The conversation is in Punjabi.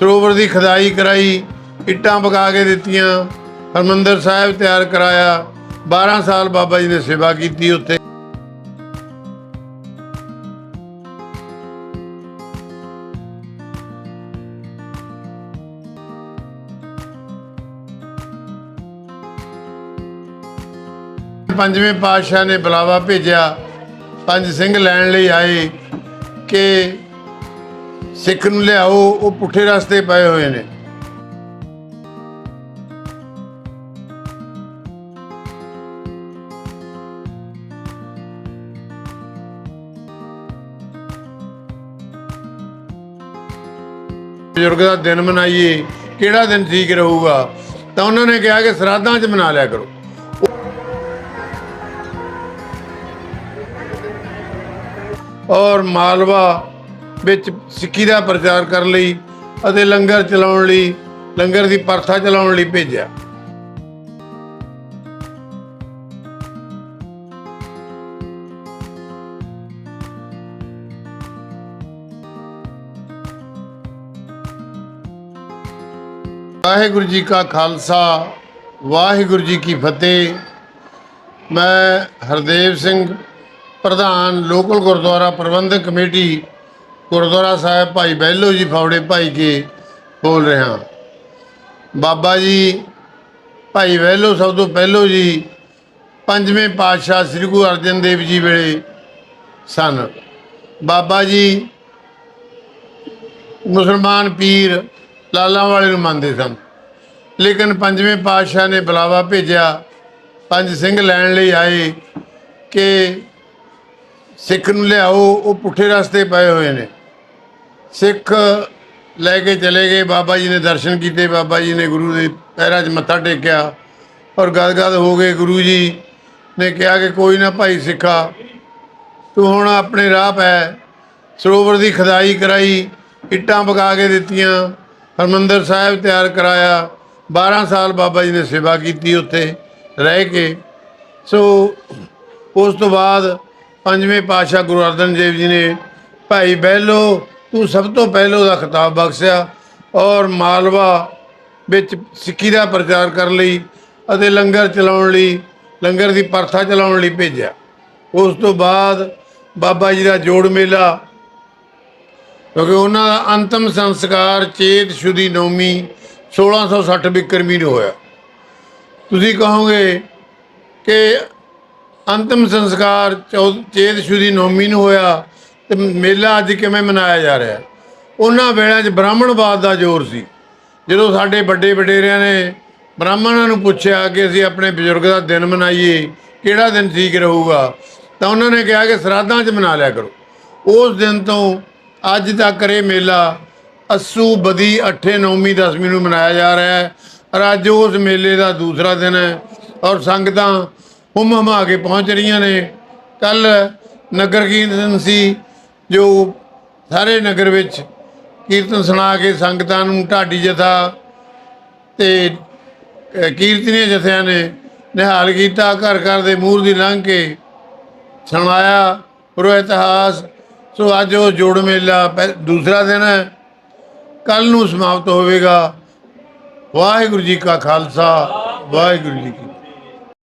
ਸਰੋਵਰ ਦੀ ਖਦਾਈ ਕਰਾਈ, ਇੱਟਾਂ ਪਕਾ ਕੇ ਦਿੱਤੀਆਂ, ਹਰਮੰਦਰ ਸਾਹਿਬ ਤਿਆਰ ਕਰਾਇਆ 12 ਸਾਲ ਬਾਬਾ ਜੀ ਨੇ ਸੇਵਾ ਕੀਤੀ ਉੱਥੇ। ਪੰਜਵੇਂ ਪਾਤਸ਼ਾਹ ਨੇ ਬੁਲਾਵਾ ਭੇਜਿਆ, ਪੰਜ ਸਿੰਘ ਲੈਣ ਲਈ ਆਏ ਕਿ ਸਿੱਖ ਨੂੰ ਲਿਆਓ, ਉਹ ਪੁੱਠੇ ਰਸਤੇ ਪਏ ਹੋਏ ਨੇ। ਬਜ਼ੁਰਗ ਦਾ ਦਿਨ ਮਨਾਈਏ, ਕਿਹੜਾ ਦਿਨ ਠੀਕ ਰਹੂਗਾ? ਤਾਂ ਉਹਨਾਂ ਨੇ ਕਿਹਾ ਕਿ ਸਰਾਧਾਂ 'ਚ ਮਨਾ ਲਿਆ ਕਰੋ। ਔਰ ਮਾਲਵਾ ਵਿੱਚ ਸਿੱਖੀ ਦਾ ਪ੍ਰਚਾਰ ਕਰਨ ਲਈ ਅਤੇ ਲੰਗਰ ਚਲਾਉਣ ਲਈ, ਲੰਗਰ ਦੀ ਪ੍ਰਥਾ ਚਲਾਉਣ ਲਈ ਭੇਜਿਆ। ਵਾਹਿਗੁਰੂ ਜੀ ਕਾ ਖਾਲਸਾ, ਵਾਹਿਗੁਰੂ ਜੀ ਕੀ ਫਤਿਹ। ਮੈਂ ਹਰਦੇਵ ਸਿੰਘ, ਪ੍ਰਧਾਨ ਲੋਕਲ ਗੁਰਦੁਆਰਾ ਪ੍ਰਬੰਧਕ ਕਮੇਟੀ ਗੁਰਦੁਆਰਾ ਸਾਹਿਬ ਭਾਈ ਬਹਿਲੋ ਜੀ ਫੌੜੇ ਭਾਈ ਕੇ ਬੋਲ ਰਿਹਾ। ਬਾਬਾ ਜੀ, ਭਾਈ ਬਹਿਲੋ ਸਭ ਤੋਂ ਪਹਿਲੋ ਜੀ, ਪੰਜਵੇਂ ਪਾਤਸ਼ਾਹ ਸ੍ਰੀ ਗੁਰੂ ਅਰਜਨ ਦੇਵ ਜੀ ਵੇਲੇ ਸਨ। ਬਾਬਾ ਜੀ, ਮੁਸਲਮਾਨ ਪੀਰ ਲਾਲਾਂ ਵਾਲੇ ਨੂੰ ਮੰਨਦੇ ਸਨ। ਲੇਕਿਨ ਪੰਜਵੇਂ ਪਾਤਸ਼ਾਹ ਨੇ ਬੁਲਾਵਾ ਭੇਜਿਆ, ਪੰਜ ਸਿੰਘ ਲੈਣ ਲਈ ਆਏ ਕਿ ਸਿੱਖ ਨੂੰ ਲਿਆਓ, ਉਹ ਪੁੱਠੇ ਰਸਤੇ ਪਏ ਹੋਏ ਨੇ। ਸਿੱਖ ਲੈ ਕੇ ਚਲੇ ਗਏ, ਬਾਬਾ ਜੀ ਨੇ ਦਰਸ਼ਨ ਕੀਤੇ, ਬਾਬਾ ਜੀ ਨੇ ਗੁਰੂ ਦੇ ਪੈਰਾਂ 'ਚ ਮੱਥਾ ਟੇਕਿਆ ਔਰ ਗਦਗਦ ਹੋ ਗਏ ਗੁਰੂ ਜੀ ਨੇ ਕਿਹਾ ਕਿ ਕੋਈ ਨਾ ਭਾਈ ਸਿੱਖਾ, ਤੂੰ ਹੁਣ ਆਪਣੇ ਰਾਹ ਪੈ। ਸਰੋਵਰ ਦੀ ਖਦਾਈ ਕਰਾਈ, ਇੱਟਾਂ ਪਕਾ ਕੇ ਦਿੱਤੀਆਂ, ਹਰਮੰਦਰ ਸਾਹਿਬ ਤਿਆਰ ਕਰਾਇਆ। 12 ਸਾਲ ਬਾਬਾ ਜੀ ਨੇ ਸੇਵਾ ਕੀਤੀ ਉੱਥੇ ਰਹਿ ਕੇ। ਸੋ ਉਸ ਤੋਂ ਬਾਅਦ ਪੰਜਵੇਂ ਪਾਤਸ਼ਾਹ ਗੁਰੂ ਅਰਜਨ ਦੇਵ ਜੀ ਨੇ ਭਾਈ ਬਹਿਲੋ ਤੂੰ ਸਭ ਤੋਂ ਪਹਿਲਾਂ ਉਹਦਾ ਖਿਤਾਬ ਬਖਸ਼ਿਆ ਔਰ ਮਾਲਵਾ ਵਿੱਚ ਸਿੱਖੀ ਦਾ ਪ੍ਰਚਾਰ ਕਰਨ ਲਈ ਅਤੇ ਲੰਗਰ ਚਲਾਉਣ ਲਈ, ਲੰਗਰ ਦੀ ਪਰਥਾ ਚਲਾਉਣ ਲਈ ਭੇਜਿਆ। ਉਸ ਤੋਂ ਬਾਅਦ ਬਾਬਾ ਜੀ ਦਾ ਜੋੜ ਮੇਲਾ, ਕਿਉਂਕਿ ਉਹਨਾਂ ਦਾ ਅੰਤਮ ਸੰਸਕਾਰ ਚੇਤ ਸ਼ੁਦੀ ਨੌਮੀ 1660 ਬਿਕਰਮੀ ਨੂੰ ਹੋਇਆ। ਤੁਸੀਂ ਕਹੋਗੇ ਕਿ ਅੰਤਮ ਸੰਸਕਾਰ ਚੌ- ਚੇਤ ਸ਼ੁਦੀ ਨੌਮੀ ਨੂੰ ਹੋਇਆ ਤੇ ਮੇਲਾ ਅੱਜ ਕਿਵੇਂ ਮਨਾਇਆ ਜਾ ਰਿਹਾ? ਹੈ? ਉਹਨਾਂ ਵੇਲਿਆਂ 'ਚ ਬ੍ਰਾਹਮਣਵਾਦ ਦਾ ਜ਼ੋਰ ਸੀ। ਜਦੋਂ ਸਾਡੇ ਵੱਡੇ ਵਡੇਰਿਆਂ ਨੇ ਬ੍ਰਾਹਮਣਾਂ ਨੂੰ ਪੁੱਛਿਆ ਕਿ ਅਸੀਂ ਆਪਣੇ ਬਜ਼ੁਰਗ ਦਾ ਦਿਨ ਮਨਾਈਏ, ਕਿਹੜਾ ਦਿਨ ਠੀਕ ਰਹੂਗਾ? ਤਾਂ ਉਹਨਾਂ ਨੇ ਕਿਹਾ ਕਿ ਸਰਾਧਾਂ 'ਚ ਮਨਾ ਲਿਆ ਕਰੋ। ਉਸ ਦਿਨ ਤੋਂ ਅੱਜ ਤੱਕ ਇਹ ਮੇਲਾ ਅੱਸੂ ਬਦੀ ਅੱਠੇ ਨੌਵੀਂ ਦਸਵੀਂ ਨੂੰ ਮਨਾਇਆ ਜਾ ਰਿਹਾ ਹੈ। ਔਰ ਅੱਜ ਉਸ ਮੇਲੇ ਦਾ ਦੂਸਰਾ ਦਿਨ ਹੈ ਔਰ ਸੰਗਤਾਂ ਹੁਮ ਹਮਾ ਕੇ ਪਹੁੰਚ ਰਹੀਆਂ ਨੇ। ਕੱਲ ਨਗਰ ਕੀਰਤਨ ਸੀ। ਜੋ ਸਾਰੇ ਨਗਰ ਵਿੱਚ ਕੀਰਤਨ ਸੁਣਾ ਕੇ ਸੰਗਤਾਂ ਨੂੰ ਢਾਡੀ ਜਥਾ ਤੇ ਅ, ਜਥਿਆਂ ਨੇ ਨਿਹਾਲ ਕੀਤਾ ਘਰ ਘਰ ਦੇ ਮੂਰ ਦੀ ਲੰਘ ਕੇ ਸੁਣਾਇਆ ਪੁਰੋ ਇਤਿਹਾਸ। ਸੋ ਅੱਜ ਉਹ ਜੋੜ ਮੇਲਾ ਪਹਿ- ਦੂਸਰਾ ਦਿਨ ਹੈ। ਕੱਲ ਨੂੰ ਸਮਾਪਤ ਹੋਵੇਗਾ। ਵਾਹਿਗੁਰੂ ਜੀ ਕਾ ਖਾਲਸਾ ਵਾਹਿਗੁਰੂ ਜੀ ਕੀ